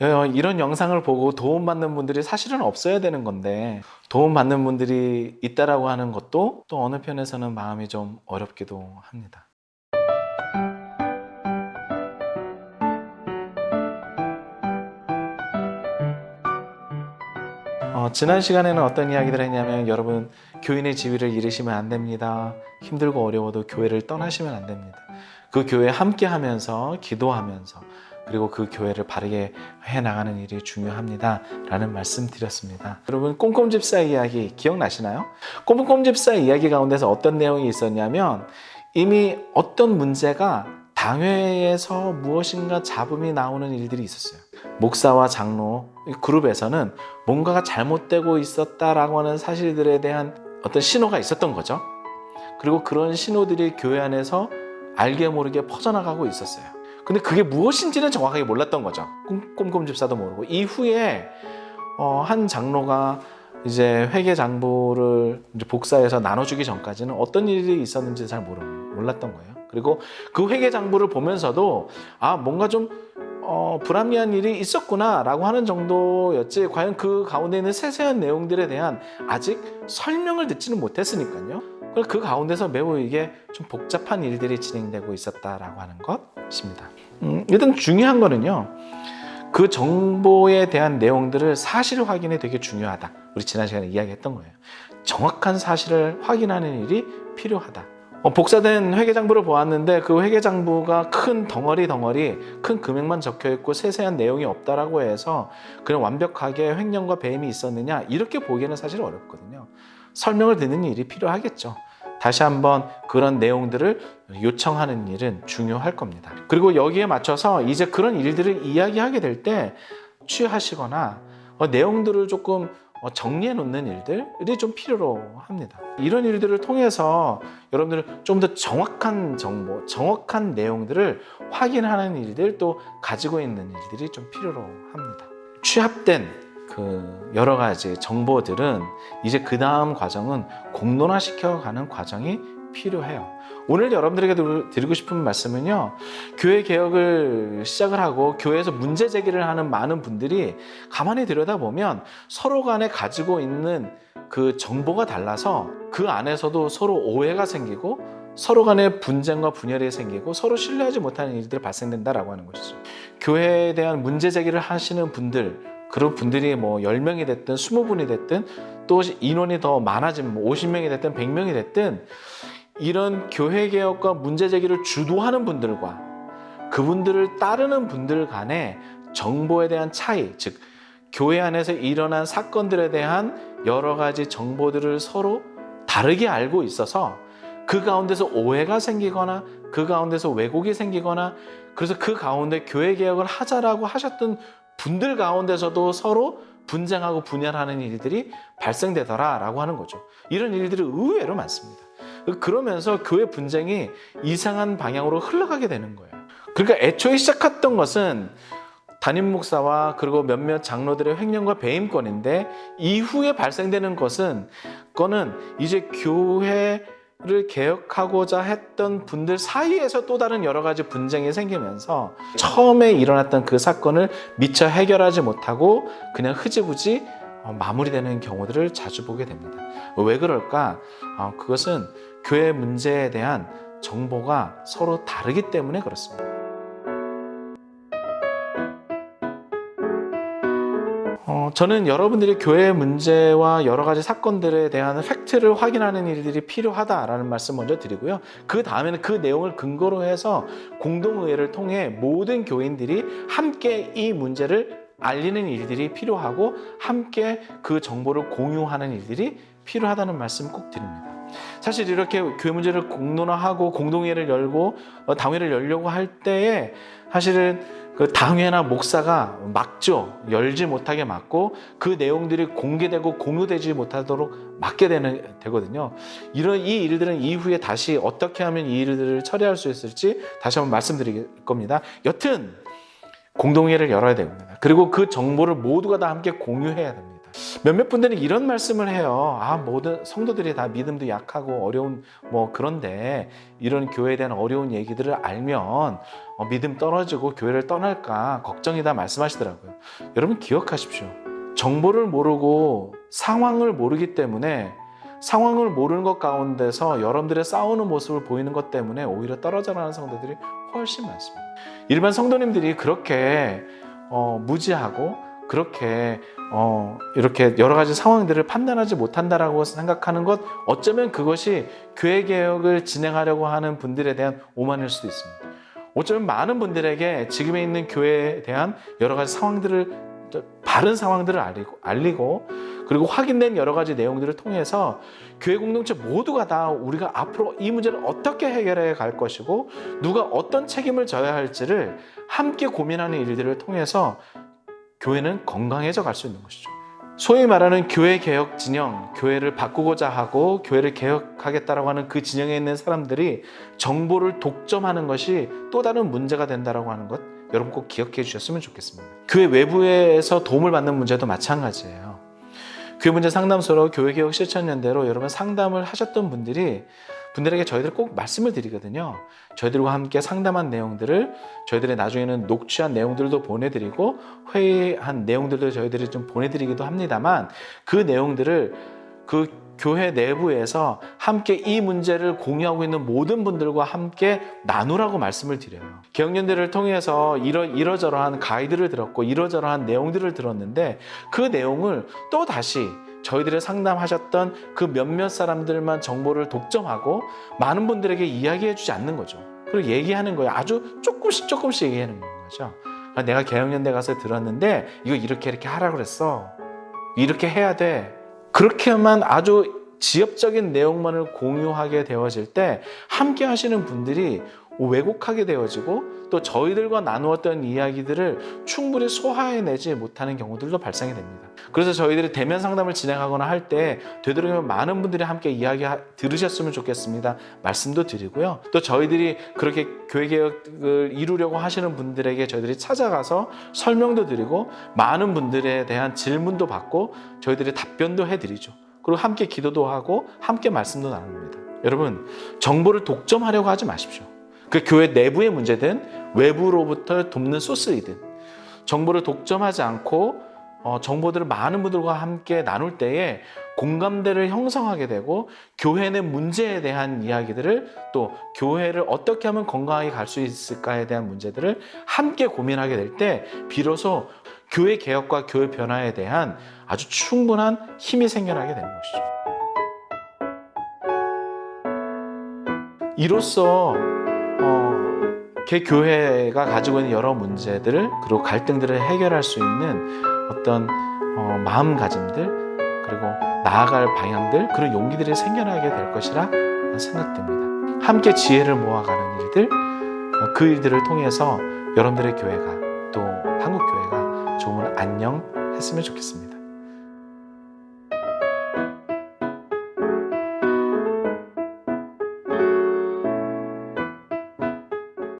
어, 이런 영상을 보고 도움받는 분들이 사실은 없어야 되는 건데 도움받는 분들이 있다라고 하는 것도 또 어느 편에서는 마음이 좀 어렵기도 합니다. 어, 지난 시간에는 어떤 이야기들을 했냐면 여러분 교인의 지위를 잃으시면 안 됩니다. 힘들고 어려워도 교회를 떠나시면 안 됩니다. 그 교회 함께 하면서 기도하면서 그리고 그 교회를 바르게 해 나가는 일이 중요합니다. 라는 말씀 드렸습니다. 여러분 꼼꼼 집사 이야기 기억나시나요? 꼼꼼 집사 이야기 가운데서 어떤 내용이 있었냐면 이미 어떤 문제가 당회에서 무엇인가 잡음이 나오는 일들이 있었어요. 목사와 장로 그룹에서는 뭔가가 잘못되고 있었다라고 하는 사실들에 대한 어떤 신호가 있었던 거죠. 그리고 그런 신호들이 교회 안에서 알게 모르게 퍼져나가고 있었어요. 근데 그게 무엇인지는 정확하게 몰랐던 거죠. 꼼꼼 집사도 모르고 이후에 어, 한 장로가 이제 회계 장부를 이제 복사해서 나눠주기 전까지는 어떤 일이 있었는지 잘 모르, 몰랐던 거예요. 그리고 그 회계 장부를 보면서도 아 뭔가 좀 어, 불합리한 일이 있었구나라고 하는 정도였지 과연 그 가운데 있는 세세한 내용들에 대한 아직 설명을 듣지는 못했으니까요. 그 가운데서 매우 이게 좀 복잡한 일들이 진행되고 있었다라고 하는 것 입니다. 음, 일단 중요한 거는요. 그 정보에 대한 내용들을 사실 확인이 되게 중요하다. 우리 지난 시간에 이야기했던 거예요. 정확한 사실을 확인하는 일이 필요하다. 어, 복사된 회계장부를 보았는데 그 회계장부가 큰 덩어리 덩어리 큰 금액만 적혀 있고 세세한 내용이 없다라고 해서 그냥 완벽하게 횡령과 배임이 있었느냐 이렇게 보기에는 사실 어렵거든요. 설명을 듣는 일이 필요하겠죠. 다시 한번 그런 내용들을 요청하는 일은 중요할 겁니다. 그리고 여기에 맞춰서 이제 그런 일들을 이야기하게 될 때 취하시거나 어, 내용들을 조금 어, 정리해 놓는 일들이 좀 필요로 합니다. 이런 일들을 통해서 여러분들 좀 더 정확한 정보, 정확한 내용들을 확인하는 일들 또 가지고 있는 일들이 좀 필요로 합니다. 취합된 그 여러 가지 정보들은 이제 그 다음 과정은 공론화시켜 가는 과정이 필요해요. 오늘 여러분들에게 드리고 싶은 말씀은요, 교회 개혁을 시작을 하고 교회에서 문제 제기를 하는 많은 분들이 가만히 들여다보면 서로 간에 가지고 있는 그 정보가 달라서 그 안에서도 서로 오해가 생기고 서로 간에 분쟁과 분열이 생기고 서로 신뢰하지 못하는 일들이 발생된다라고 하는 것이죠. 교회에 대한 문제 제기를 하시는 분들, 그런 분들이 뭐 10명이 됐든 20분이 됐든 또 인원이 더 많아지면 뭐 50명이 됐든 100명이 됐든 이런 교회 개혁과 문제 제기를 주도하는 분들과 그분들을 따르는 분들 간의 정보에 대한 차이, 즉 교회 안에서 일어난 사건들에 대한 여러 가지 정보들을 서로 다르게 알고 있어서 그 가운데서 오해가 생기거나 그 가운데서 왜곡이 생기거나 그래서 그 가운데 교회 개혁을 하자라고 하셨던 분들 가운데서도 서로 분쟁하고 분열하는 일들이 발생되더라라고 하는 거죠. 이런 일들이 의외로 많습니다. 그러면서 교회 분쟁이 이상한 방향으로 흘러가게 되는 거예요. 그러니까 애초에 시작했던 것은 담임 목사와 그리고 몇몇 장로들의 횡령과 배임권인데 이후에 발생되는 것은 그거는 이제 교회 를 개혁하고자 했던 분들 사이에서 또 다른 여러 가지 분쟁이 생기면서 처음에 일어났던 그 사건을 미처 해결하지 못하고 그냥 흐지부지 어, 마무리되는 경우들을 자주 보게 됩니다. 왜 그럴까? 어, 그것은 교회 문제에 대한 정보가 서로 다르기 때문에 그렇습니다. 어, 저는 여러분들이 교회 문제와 여러 가지 사건들에 대한 팩트를 확인하는 일들이 필요하다라는 말씀 먼저 드리고요. 그 다음에는 그 내용을 근거로 해서 공동의회를 통해 모든 교인들이 함께 이 문제를 알리는 일들이 필요하고 함께 그 정보를 공유하는 일들이 필요하다는 말씀 꼭 드립니다. 사실 이렇게 교회 문제를 공론화하고 공동회를 열고 어, 당회를 열려고 할 때에 사실은 그 당회나 목사가 막죠. 열지 못하게 막고 그 내용들이 공개되고 공유되지 못하도록 막게 되는 되거든요. 이런 이 일들은 이후에 다시 어떻게 하면 이 일들을 처리할 수 있을지 다시 한번 말씀드릴 겁니다. 여튼 공동회를 열어야 됩니다. 그리고 그 정보를 모두가 다 함께 공유해야 됩니다. 몇몇 분들은 이런 말씀을 해요. 아, 모든 성도들이 다 믿음도 약하고 어려운 뭐 그런데 이런 교회에 대한 어려운 얘기들을 알면 어, 믿음 떨어지고 교회를 떠날까 걱정이다 말씀하시더라고요. 여러분 기억하십시오. 정보를 모르고 상황을 모르기 때문에 상황을 모르는 것 가운데서 여러분들의 싸우는 모습을 보이는 것 때문에 오히려 떨어져 나가는 성도들이 훨씬 많습니다. 일반 성도님들이 그렇게 어, 무지하고 그렇게 어, 이렇게 여러 가지 상황들을 판단하지 못한다라고 생각하는 것 어쩌면 그것이 교회 개혁을 진행하려고 하는 분들에 대한 오만일 수도 있습니다. 어쩌면 많은 분들에게 지금에 있는 교회에 대한 여러 가지 상황들을 바른 상황들을 알리고, 알리고 그리고 확인된 여러 가지 내용들을 통해서 교회 공동체 모두가 다 우리가 앞으로 이 문제를 어떻게 해결해 갈 것이고 누가 어떤 책임을 져야 할지를 함께 고민하는 일들을 통해서 교회는 건강해져 갈 수 있는 것이죠. 소위 말하는 교회 개혁 진영, 교회를 바꾸고자 하고 교회를 개혁하겠다라고 하는 그 진영에 있는 사람들이 정보를 독점하는 것이 또 다른 문제가 된다라고 하는 것 여러분 꼭 기억해 주셨으면 좋겠습니다. 교회 외부에서 도움을 받는 문제도 마찬가지예요. 교회 문제 상담소로 교회 개혁 실천연대로 여러분 상담을 하셨던 분들이 분들에게 저희들 꼭 말씀을 드리거든요. 저희들과 함께 상담한 내용들을 저희들의 나중에는 녹취한 내용들도 보내드리고 회의한 내용들도 저희들이 좀 보내드리기도 합니다만 그 내용들을 그 교회 내부에서 함께 이 문제를 공유하고 있는 모든 분들과 함께 나누라고 말씀을 드려요. 개혁연대를 통해서 이러, 이러저러한 가이드를 들었고 이러저러한 내용들을 들었는데 그 내용을 또 다시 저희들의 상담하셨던 그 몇몇 사람들만 정보를 독점하고 많은 분들에게 이야기해 주지 않는 거죠. 그리고 얘기하는 거예요. 아주 조금씩 조금씩 얘기하는 거죠. 아, 내가 개혁연대 가서 들었는데 이거 이렇게 이렇게 하라 그랬어. 이렇게 해야 돼. 그렇게만 아주 지엽적인 내용만을 공유하게 되어질 때 함께 하시는 분들이 왜곡하게 되어지고 또 저희들과 나누었던 이야기들을 충분히 소화해내지 못하는 경우들도 발생이 됩니다. 그래서 저희들이 대면 상담을 진행하거나 할 때 되도록이면 많은 분들이 함께 이야기 들으셨으면 좋겠습니다. 말씀도 드리고요. 또 저희들이 그렇게 교회 개혁을 이루려고 하시는 분들에게 저희들이 찾아가서 설명도 드리고 많은 분들에 대한 질문도 받고 저희들이 답변도 해드리죠. 그리고 함께 기도도 하고 함께 말씀도 나눕니다. 여러분 정보를 독점하려고 하지 마십시오. 그 교회 내부의 문제든 외부로부터 돕는 소스이든 정보를 독점하지 않고 어, 정보들을 많은 분들과 함께 나눌 때에 공감대를 형성하게 되고 교회 내 문제에 대한 이야기들을 또 교회를 어떻게 하면 건강하게 갈 수 있을까에 대한 문제들을 함께 고민하게 될 때 비로소 교회 개혁과 교회 변화에 대한 아주 충분한 힘이 생겨나게 되는 것이죠. 이로써 어, 개 교회가 가지고 있는 여러 문제들을 그리고 갈등들을 해결할 수 있는 어떤 어, 마음가짐들 그리고 나아갈 방향들 그런 용기들이 생겨나게 될 것이라 생각됩니다. 함께 지혜를 모아가는 일들 어, 그 일들을 통해서 여러분들의 교회가 또 한국 교회가 조금은 안녕 했으면 좋겠습니다.